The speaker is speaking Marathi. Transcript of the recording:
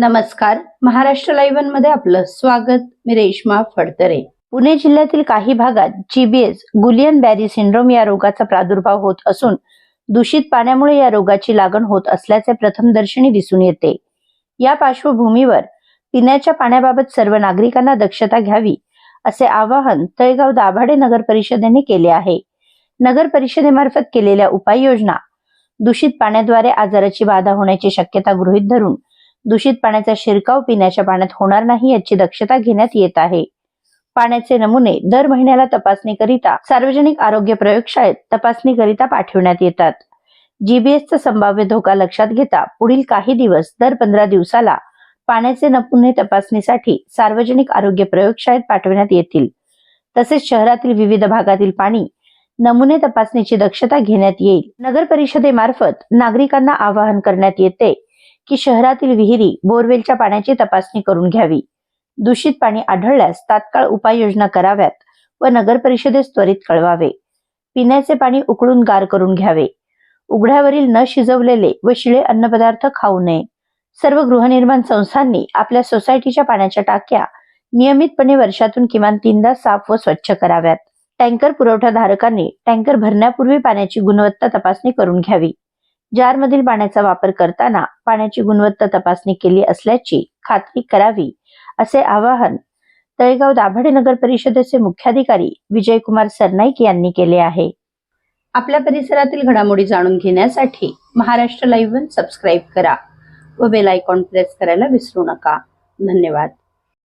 नमस्कार. महाराष्ट्र लाईव्हमध्ये आपलं स्वागत. मी रेश्मा फडतरे. पुणे जिल्ह्यातील काही भागात जीबीएस गुलियन बॅरी सिंड्रोम या रोगाचा प्रादुर्भाव होत असून दूषित पाण्यामुळे या रोगाची लागण होत असल्याचे प्रथमदर्शनी दिसून येते. या पार्श्वभूमीवर पिण्याच्या पाण्याबाबत सर्व नागरिकांना दक्षता घ्यावी असे आवाहन तळेगाव दाभाडे नगर परिषदेने केले आहे. नगर परिषदेमार्फत केलेल्या उपाययोजना दूषित पाण्याद्वारे आजाराची बाधा होण्याची शक्यता गृहीत धरून दूषित पाण्याचा शिरकाव पिण्याच्या पाण्यात होणार नाही याची दक्षता घेण्यात येत आहे. पाण्याचे नमुने दर महिन्याला तपासणीकरिता सार्वजनिक आरोग्य प्रयोगशाळेत तपासणीकरिता पाठवण्यात येतात. जीबीएसचा संभाव्य धोका लक्षात घेता पुढील काही दिवस दर पंधरा दिवसाला पाण्याचे नमुने तपासणीसाठी सार्वजनिक आरोग्य प्रयोगशाळेत पाठवण्यात येतील. तसेच शहरातील विविध भागातील पाणी नमुने तपासणीची दक्षता घेण्यात येईल. नगर परिषदेमार्फत नागरिकांना आवाहन करण्यात येते की शहरातील विहिरी बोरवेलच्या पाण्याची तपासणी करून घ्यावी. दूषित पाणी आढळल्यास तात्काळ उपाययोजना कराव्यात व नगर परिषदेस त्वरित कळवावे. पिण्याचे पाणी उकळून गार करून घ्यावे. उघड्यावरील न शिजवलेले व शिळे अन्नपदार्थ खाऊ नये. सर्व गृहनिर्माण संस्थांनी आपल्या सोसायटीच्या पाण्याच्या टाक्या नियमितपणे वर्षातून किमान तीनदा साफ व स्वच्छ कराव्यात. टँकर पुरवठाधारकांनी टँकर भरण्यापूर्वी पाण्याची गुणवत्ता तपासणी करून घ्यावी. जारमधील पाण्याचा वापर करताना पाण्याची गुणवत्ता तपासणी केली असल्याची खात्री करावी असे आवाहन तळेगाव दाभाडे नगर परिषदेचे मुख्याधिकारी विजयकुमार सरनाईक यांनी केले आहे. आपल्या परिसरातील घडामोडी जाणून घेण्यासाठी महाराष्ट्र लाईव्ह वन सबस्क्राईब करा व बेल आयकॉन प्रेस करायला विसरू नका. धन्यवाद.